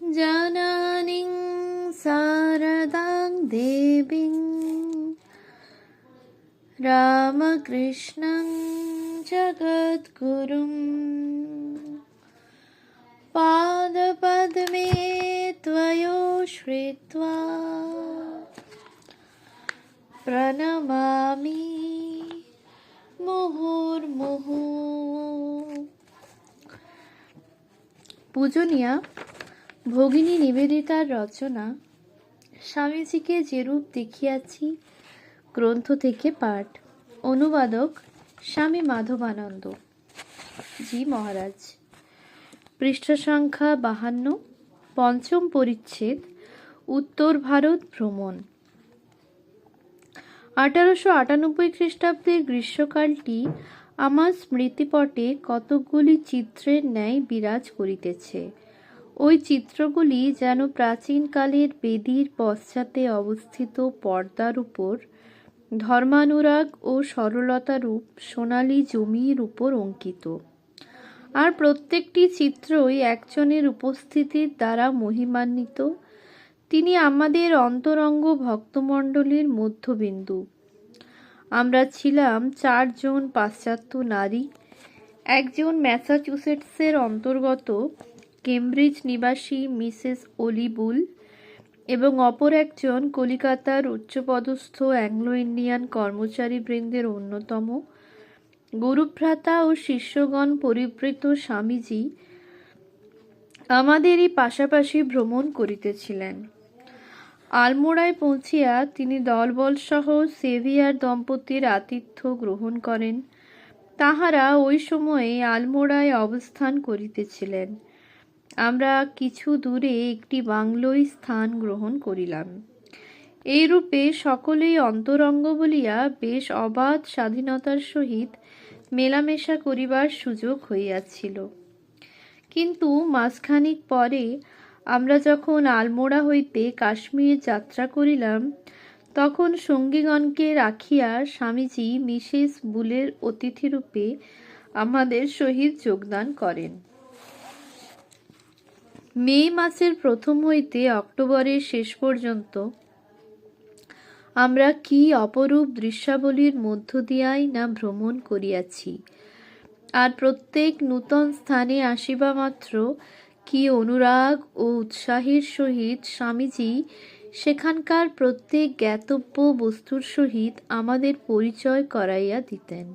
জানানিং শারদাং দেবীং রামকৃষ্ণং জগদ্গুরুং पादपद्मे त्वयो श्रित्वा প্রণমামি মুহুর্মুহু পূজনীয়া ভগিনী নিবেদিতার রচনা, স্বামীজিকে যেরূপ দেখিয়াছি, গ্রন্থ থেকে পাঠ। অনুবাদক, স্বামী মাধবানন্দ। জি মহারাজ। পৃষ্ঠ সংখ্যা বাহান্ন, পঞ্চম পরিচ্ছেদ, উত্তর ভারত ভ্রমণ। আঠারোশো আটানব্বই খ্রিস্টাব্দের গ্রীষ্মকালটি আমার স্মৃতিপটে কতকগুলি চিত্রের ন্যায় বিরাজ করিতেছে। ওই চিত্রগুলি যেন প্রাচীনকালের বেদির পশ্চাতে অবস্থিত পর্দার উপর ধর্মানুরাগ ও সরলতারূপ সোনালী জমির উপর অঙ্কিত। আর প্রত্যেকটি চিত্রই একজনের উপস্থিতির দ্বারা মহিমান্বিত। তিনি আমাদের অন্তরঙ্গ ভক্তমণ্ডলীর মধ্যবিন্দু। আমরা ছিলাম চারজন পাশ্চাত্য নারী, একজন ম্যাসাচুসেটসের অন্তর্গত কেমব্রিজ নিবাসী মিসেস অলিবুল এবং অপর একজন কলিকাতার উচ্চপদস্থ অ্যাংলো ইন্ডিয়ান কর্মচারী বৃন্দের অন্যতম গুরুভ্রাতা ও শিষ্যগণ পরিবৃত স্বামীজি আমাদেরই পাশাপাশি ভ্রমণ করিতেছিলেন। আলমোড়ায় পৌঁছিয়া তিনি দলবলসহ সেভিয়ার দম্পতির আতিথ্য গ্রহণ করেন। তাহারা ওই সময়ে আলমোড়ায় অবস্থান করিতেছিলেন। আমরা কিছু দূরে একটি বাংলোয় স্থান গ্রহণ করিলাম। এইরূপে সকলেই অন্তরঙ্গ বলিয়া বেশ অবাধ স্বাধীনতার সহিত মেলামেশা করিবার সুযোগ হইয়াছিল। কিন্তু মাসখানিক পরে আমরা যখন আলমোড়া হইতে কাশ্মীর যাত্রা করিলাম, তখন সঙ্গীগণকে রাখিয়া স্বামীজি মিসেস বুলের অতিথিরূপে আমাদের সহিত যোগদান করেন। মে মাসের প্রথম হইতে অক্টোবরের শেষ পর্যন্ত আমরা কি অপরূপ দৃশ্যাবলীর মধ্য দিয়াই না ভ্রমণ করিয়াছি? আর প্রত্যেক নূতন স্থানে আসিবা মাত্র কি অনুরাগ ও উৎসাহের সহিত স্বামীজি সেখানকার প্রত্যেক জ্ঞাতব্য বস্তুর সহিত আমাদের পরিচয় করাইয়া দিতেন।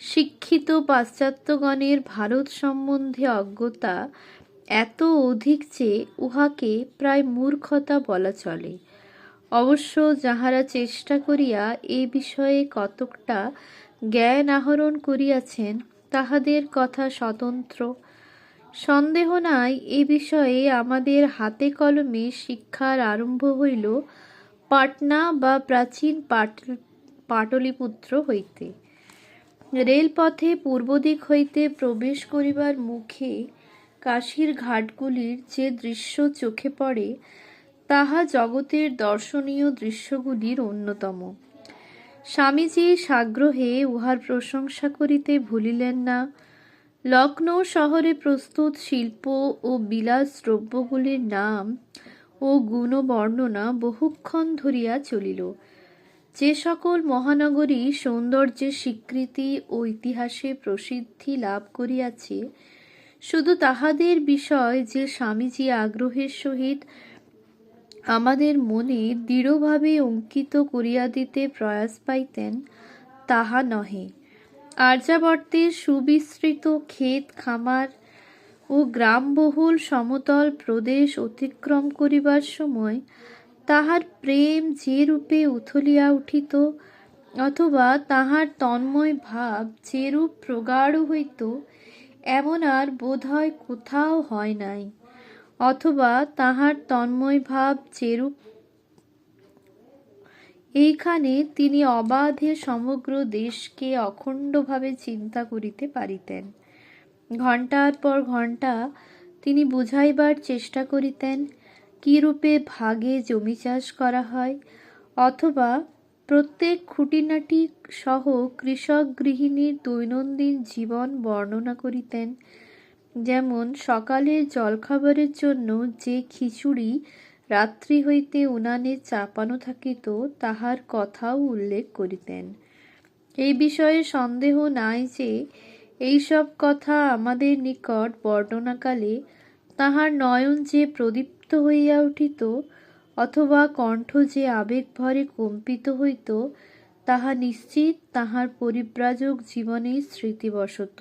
শিক্ষিত পাশ্চাত্যগণের ভারত সম্বন্ধে অজ্ঞতা এত অধিক যে উহাকে প্রায় মূর্খতা বলা চলে। অবশ্য যাহারা চেষ্টা করিয়া এ বিষয়ে কতকটা জ্ঞান আহরণ করিয়াছেন, তাহাদের কথা স্বতন্ত্র। সন্দেহ নাই, এ বিষয়ে আমাদের হাতে কলমে শিক্ষার আরম্ভ হইল পাটনা বা প্রাচীন পাট, পাটলিপুত্র হইতে। রেলপথে পূর্বদিক হইতে প্রবেশ করিবার মুখে কাশীর ঘাটগুলির যে দৃশ্য চোখে পড়ে, তাহা জগতের দর্শনীয় দৃশ্যগুলির অন্যতম। স্বামীজি সাগ্রহে উহার প্রশংসা করিতে ভুলিলেন না। লখনৌ শহরে প্রস্তুত শিল্প ও বিলাস দ্রব্যগুলির নাম ও গুণ বর্ণনা বহুক্ষণ ধরিয়া চলিল। যে সকল মহানগরী সৌন্দর্যের স্বীকৃতি ও ইতিহাসে প্রসিদ্ধি লাভ করিয়াছে শুধু তাহাদের বিষয় যে স্বামীজি আগ্রহের সহিত আমাদের মনে দৃঢ়ভাবে অঙ্কিত করিয়া দিতে প্রয়াস পাইতেন, তাহা নহে। আর্যাবর্তের সুবিস্তৃত ক্ষেত, খামার ও গ্রামবহুল সমতল প্রদেশ অতিক্রম করিবার সময় তাহার প্রেম যে রূপে উথলিয়া উঠিত অথবা তাহার তন্ময় ভাব যেরূপ প্রগাঢ় হইত এমন আর বোধহয় কোথাও হয় নাই, অথবা তাহার তন্ময় ভাব যেরূপ। এইখানে তিনি অবাধে সমগ্র দেশকে অখণ্ডভাবে চিন্তা করিতে পারিতেন। ঘণ্টার পর ঘণ্টা তিনি বুঝাইবার চেষ্টা করিতেন, কীরূপে ভাগে জমি চাষ করা হয়, অথবা প্রত্যেক খুঁটিনাটি সহ কৃষক গৃহিণীর দৈনন্দিন জীবন বর্ণনা করিতেন। যেমন সকালে জলখাবারের জন্য যে খিচুড়ি, রাত্রি হইতে উনানে চাপানো থাকিত, তাহার কথাও উল্লেখ করিতেন। এই বিষয়ে সন্দেহ নাই যে, এইসব কথা আমাদের নিকট বর্ণনাকালে তাহার নয়ন যে প্রদীপ্ত হইয়া উঠিত অথবা কণ্ঠ যে আবেগভরে কম্পিত হইত, তাহা নিশ্চিত তাহার পরিব্রাজক জীবনের স্মৃতিবশত।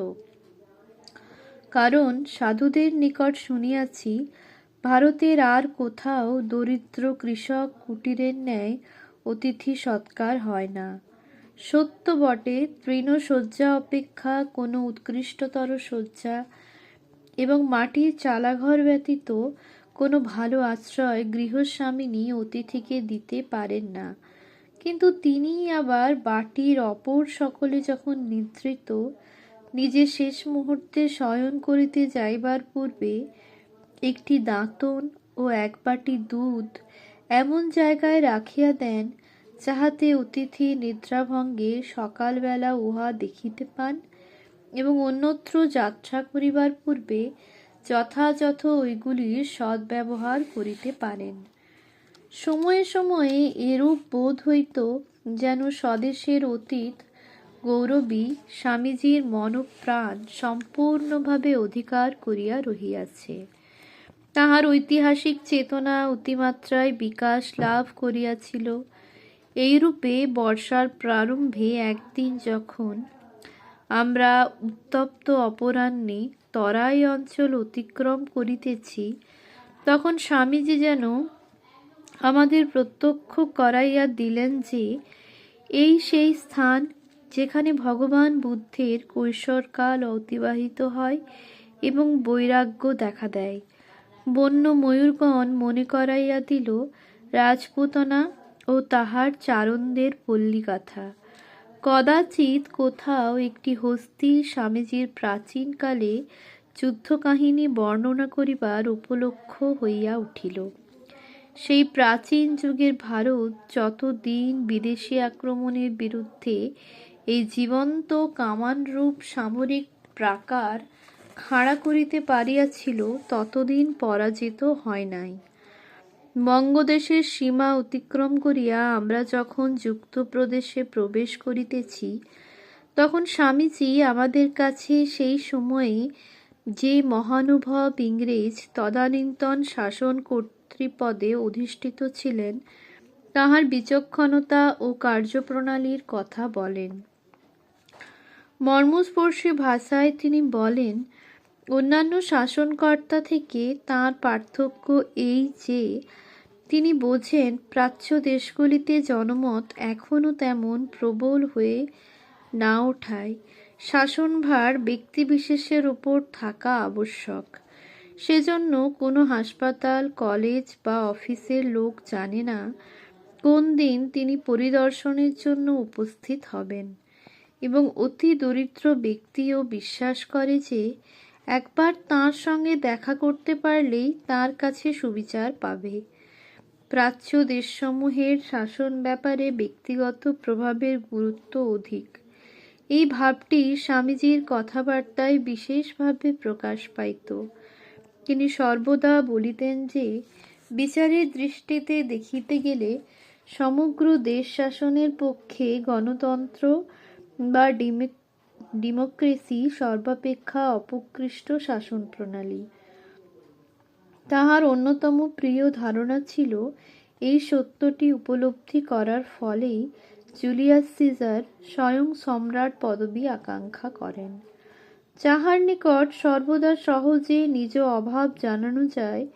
কারণ সাধুদের নিকট শুনিয়াছি, ভারতের আর কোথাও দরিদ্র কৃষক কুটিরের ন্যায় অতিথি সৎকার হয় না। সত্য বটে তৃণশয্যা অপেক্ষা কোনো উৎকৃষ্টতর শয্যা এবং মাটির চালাঘর ব্যতীত কোনো ভালো আশ্রয় গৃহস্বামিনী অতিথিকে দিতে পারেন না। কিন্তু তিনি আবার বাটির অপর সকলে যখন নিদ্রিত, নিজে শেষ মুহূর্তে শয়ন করিতে যাইবার পূর্বে একটি দাঁতন ও এক বাটি দুধ এমন জায়গায় রাখিয়া দেন যাহাতে অতিথি নিদ্রাভঙ্গে সকালবেলা উহা দেখিতে পান এবং অন্যত্র যাত্রা করিবার পূর্বে যথাযথ ওইগুলির সদ্ব্যবহার করিতে পারেন। সময়ে সময়ে এরূপ বোধ হইত যেন স্বদেশের অতীত, গৌরবী স্বামীজির মনপ্রাণ সম্পূর্ণভাবে অধিকার করিয়া রহিয়াছে। তাহার ঐতিহাসিক চেতনা অতিমাত্রায় বিকাশ লাভ করিয়াছিল। এইরূপে বর্ষার প্রারম্ভে একদিন যখন আমরা উত্তপ্ত অপরাহ্নে তরাই অঞ্চল অতিক্রম করিতেছি, তখন স্বামীজি যেন আমাদের প্রত্যক্ষ করাইয়া দিলেন যে, এই সেই স্থান যেখানে ভগবান বুদ্ধের কৈশোরকাল অতিবাহিত হয় এবং বৈরাগ্য দেখা দেয়। বন্য ময়ূরগণ মনে করাইয়া দিল, রাজপুতনা ও তাহার চারণদের পল্লীগাথা। কদাচিৎ কোথাও একটি হস্তি স্বামীজির প্রাচীনকালে যুদ্ধকাহিনী বর্ণনা করিবার উপলক্ষ হইয়া উঠিল। সেই প্রাচীন যুগের ভারত যতদিন বিদেশি আক্রমণের বিরুদ্ধে এই জীবন্ত কামানরূপ সামরিক প্রাকার খাড়া করিতে পারিয়াছিল, ততদিন পরাজিত হয় নাই। বঙ্গদেশের সীমা অতিক্রম করিয়া আমরা যখন যুক্ত প্রদেশে প্রবেশ করিতেছি, তখন স্বামীজি আমাদের কাছে সেই সময়ে যে মহানুভব ইংরেজ তদানীন্তন শাসন কর্তৃপদে অধিষ্ঠিত ছিলেন, তাহার বিচক্ষণতা ও কার্যপ্রণালীর কথা বলেন। মর্মস্পর্শী ভাষায় তিনি বলেন অন্যান্য শাসনকর্তা থেকে তার পার্থক্য এই যে, তিনি বোঝেন প্রাচ্য দেশগুলিতে জনমত এখনও তেমন প্রবল হয়ে না ওঠায়। শাসনভার ব্যক্তিবিশেষের উপর থাকা আবশ্যক। সেজন্য কোনো হাসপাতাল, কলেজ বা অফিসের লোক জানে না কোন দিন তিনি পরিদর্শনের জন্য উপস্থিত হবেন এবং অতি দরিদ্র ব্যক্তিও বিশ্বাস করে যে একবার তাঁর সঙ্গে দেখা করতে পারলেই তার কাছে সুবিচার পাবে। প্রাচ্য দেশসমূহের শাসন ব্যাপারে ব্যক্তিগত প্রভাবের গুরুত্ব অধিক। এই ভাবটি স্বামীজির কথাবার্তায় বিশেষভাবে প্রকাশ পাইত। তিনি সর্বদা বলিতেন যে, বিচারের দৃষ্টিতে দেখিতে গেলে সমগ্র দেশ শাসনের পক্ষে গণতন্ত্র বা ডেমোক্রেসি সর্বাপেক্ষা অপকৃষ্ট শাসন প্রণালী তাহার অন্যতম প্রিয় ধারণা ছিল, এই সত্যটি উপলব্ধি করার ফলেই জুলিয়াস সিজার স্বয়ং সম্রাট পদবী আকাঙ্ক্ষা করেন। যাহার নিকট সর্বদা সহজে নিজ অভাব জানানো যায়,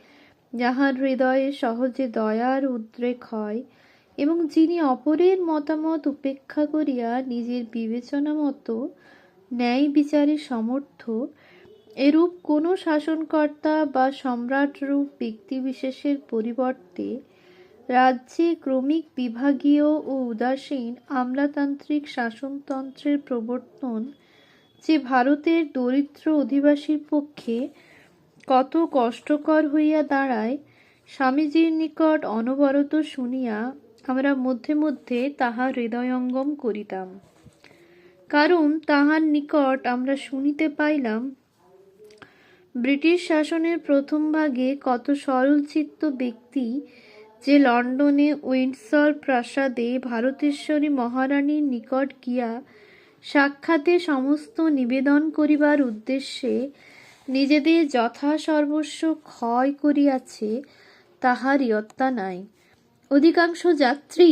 যাহার হৃদয়ে সহজে দয়ার উদ্রেক হয় এবং যিনি অপরের মতামত উপেক্ষা করিয়া নিজের বিবেচনা মতো ন্যায় বিচারে সমর্থ, এরূপ কোনো শাসনকর্তা বা সম্রাটরূপ ব্যক্তিবিশেষের পরিবর্তে রাজ্যে ক্রমিক বিভাগীয় ও উদাসীন আমলাতান্ত্রিক শাসনতন্ত্রের প্রবর্তন, যে ভারতের দরিদ্র অধিবাসীর পক্ষে কত কষ্টকর হইয়া দাঁড়ায়, স্বামীজির নিকট অনবরত শুনিয়া আমরা মধ্যে মধ্যে তাহা হৃদয়ঙ্গম করিতাম। কারণ তাহার নিকট আমরা শুনিতে পাইলাম, ব্রিটিশ শাসনের প্রথম ভাগে কত সরলচিত্ত ব্যক্তি যে লন্ডনে উইন্ডসর প্রাসাদে ভারতেশ্বরী মহারানীর নিকট গিয়া সাক্ষাতে সমস্ত নিবেদন করিবার উদ্দেশ্যে নিজেদের যথাসর্বস্ব ক্ষয় করিয়াছে তাহার ইয়ত্তা নাই অধিকাংশ যাত্রী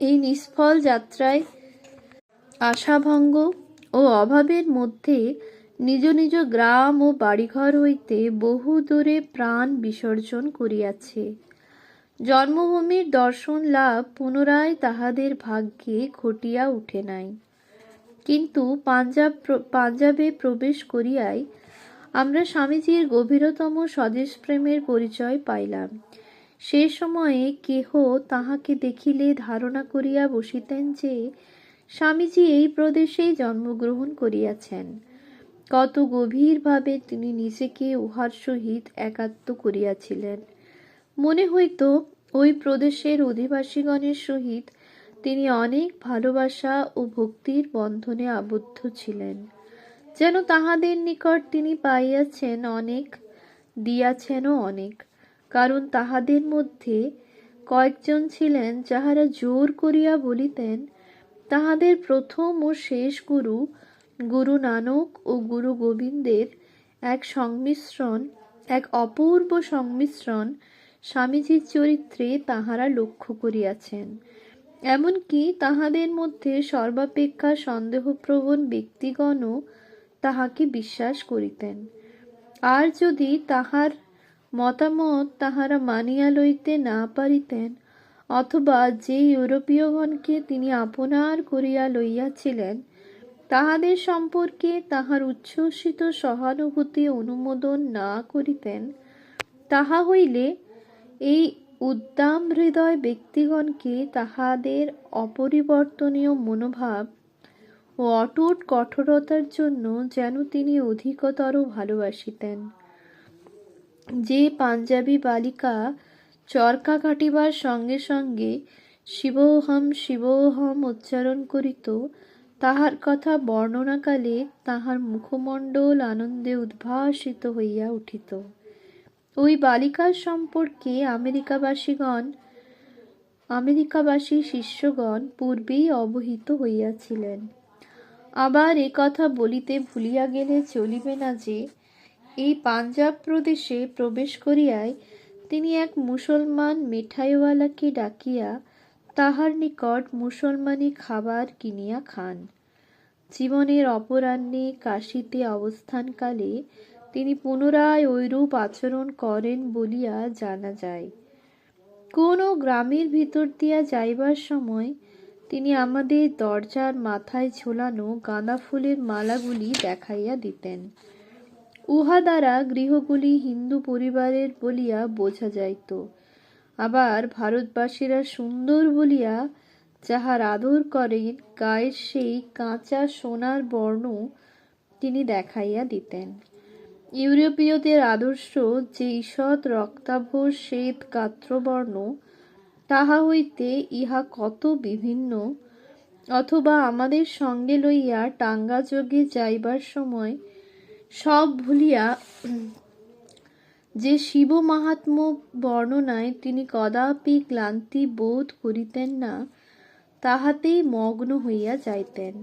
এই নিষ্ফল যাত্রায় আশাভঙ্গ ও অভাবের মধ্যে নিজ নিজ গ্রাম ও বাড়িঘর হইতে বহু দূরে প্রাণ বিসর্জন করিয়াছে। জন্মভূমির দর্শন লাভ পুনরায় তাহাদের ভাগ্যে ঘটিয়া উঠে নাই। কিন্তু পাঞ্জাব পাঞ্জাবে প্রবেশ করিয়াই আমরা স্বামীজির গভীরতম স্বদেশ প্রেমের পরিচয় পাইলাম। সে সময়ে কেহ তাহাকে দেখিলে ধারণা করিয়া বসিতেন যে স্বামীজি এই প্রদেশেই জন্মগ্রহণ করিয়াছেন। কত গভীরভাবে তিনি নিজেকে উহার সহিত একাত্ম করিয়াছিলেন। মনে হইত ওই প্রদেশের অধিবাসীগণের সহিত তিনি অনেক ভালোবাসা ও ভক্তির বন্ধনে আবদ্ধ ছিলেন। যেন তাহাদের নিকট তিনি পাইয়াছেন অনেক, দিয়াছেনও অনেক, কারণ তাহাদের মধ্যে কয়েকজন ছিলেন যাহারা জোর করিয়া বলিতেন তাহাদের প্রথম ও শেষ গুরু গুরু নানক ও গুরু গোবিন্দের এক সংমিশ্রণ, এক অপূর্ব সংমিশ্রণ স্বামীজির চরিত্রে তাহারা লক্ষ্য করিয়াছেন। এমনকি তাহাদের মধ্যে সর্বাপেক্ষা সন্দেহপ্রবণ ব্যক্তিগণও তাহাকে বিশ্বাস করিতেন। আর যদি তাহার মতামত তাহারা মানিয়া লইতে না পারিতেন অথবা যে ইউরোপীয়গণকে তিনি আপনার করিয়া লইয়াছিলেন, তাহাদের সম্পর্কে তাহার উচ্ছ্বসিত সহানুভূতি অনুমোদন না করিতেন, তাহা হইলে এই উদ্দাম হৃদয় ব্যক্তিগণকে তাহাদের অপরিবর্তনীয় মনোভাব ও অটুট কঠোরতার জন্য যেন তিনি অধিকতর ভালোবাসিতেন। যে পাঞ্জাবি বালিকা চরকা কাটিবার সঙ্গে সঙ্গে শিবোহম শিবোহম উচ্চারণ করিত, তাহার কথা বর্ণনাকালে তাহার মুখমণ্ডল আনন্দে উদ্ভাসিত হইয়া উঠিত। ওই বালিকার সম্পর্কে আমেরিকাবাসীগণ, আমেরিকাবাসী শিষ্যগণ পূর্বেই অবহিত হইয়াছিলেন। আবার এ কথা বলিতে ভুলিয়া গেলে চলিবে না যে, এই পাঞ্জাব প্রদেশে প্রবেশ করিয়ায় তিনি এক মুসলমান মিঠাইওয়ালাকে ডাকিয়া তাহার নিকট মুসলমানি খাবার কিনিয়া খান। জীবনের অপরাহ্নে কাশিতে অবস্থানকালে তিনি পুনরায় ঐরূপ আচরণ করেন বলিয়া জানা যায়। কোনো গ্রামের ভিতর দিয়া যাইবার সময় তিনি আমাদের দরজার মাথায় ঝোলানো গাঁদা ফুলের মালাগুলি দেখাইয়া দিতেন। উহা দ্বারা গৃহগুলি হিন্দু পরিবারের বলিয়া বোঝা যাইত। আবার ভারতবাসীরা সুন্দর বলিয়া যাহার আদর করেন, গায়ের সেই কাঁচা সোনার বর্ণ তিনি দেখাইয়া দিতেন। ইউরোপীয়দের আদর্শ যে ঈষৎ রক্তাভ শ্বেত গাত্রবর্ণ, তাহা হইতে ইহা কত বিভিন্ন? অথবা আমাদের সঙ্গে লইয়া টাঙ্গা যোগে যাইবার সময় সব ভুলিয়া যে শিব মাহাত্ম বর্ণনায় তিনি কদাপি ক্লান্তি বোধ করিতেন না, তাহাতেই মগ্ন হইয়া যাইতেন।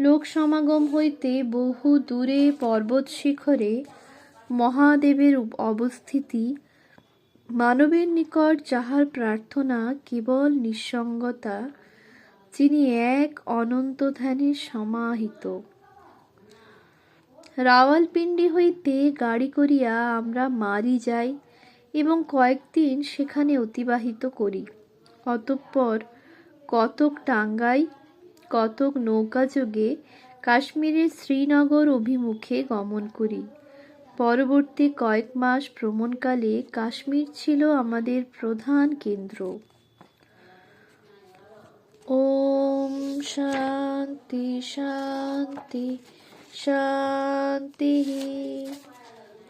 লোক সমাগম হইতে বহু দূরে পর্বত শিখরে মহাদেবের অবস্থিতি, মানবের নিকট যাহার প্রার্থনা কেবল নিঃসঙ্গতা যিনি এক অনন্ত ধ্যানে সমাহিত। রাওয়ালপিন্ডি হইতে গাড়ি করিয়া আমরা মারি যাই এবং কয়েকদিন সেখানে অতিবাহিত করি। অতঃপর কতক টাঙ্গাই, কতক নৌকাযোগে কাশ্মীরের শ্রীনগর অভিমুখে গমন করি। পরবর্তী কয়েক মাস ভ্রমণকালে কাশ্মীর ছিল আমাদের প্রধান কেন্দ্র। ওম শান্তি শান্তি। শান্তি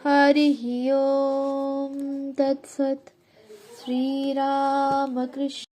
হরি ওম তৎসৎ শ্রীরামকৃষ্ণ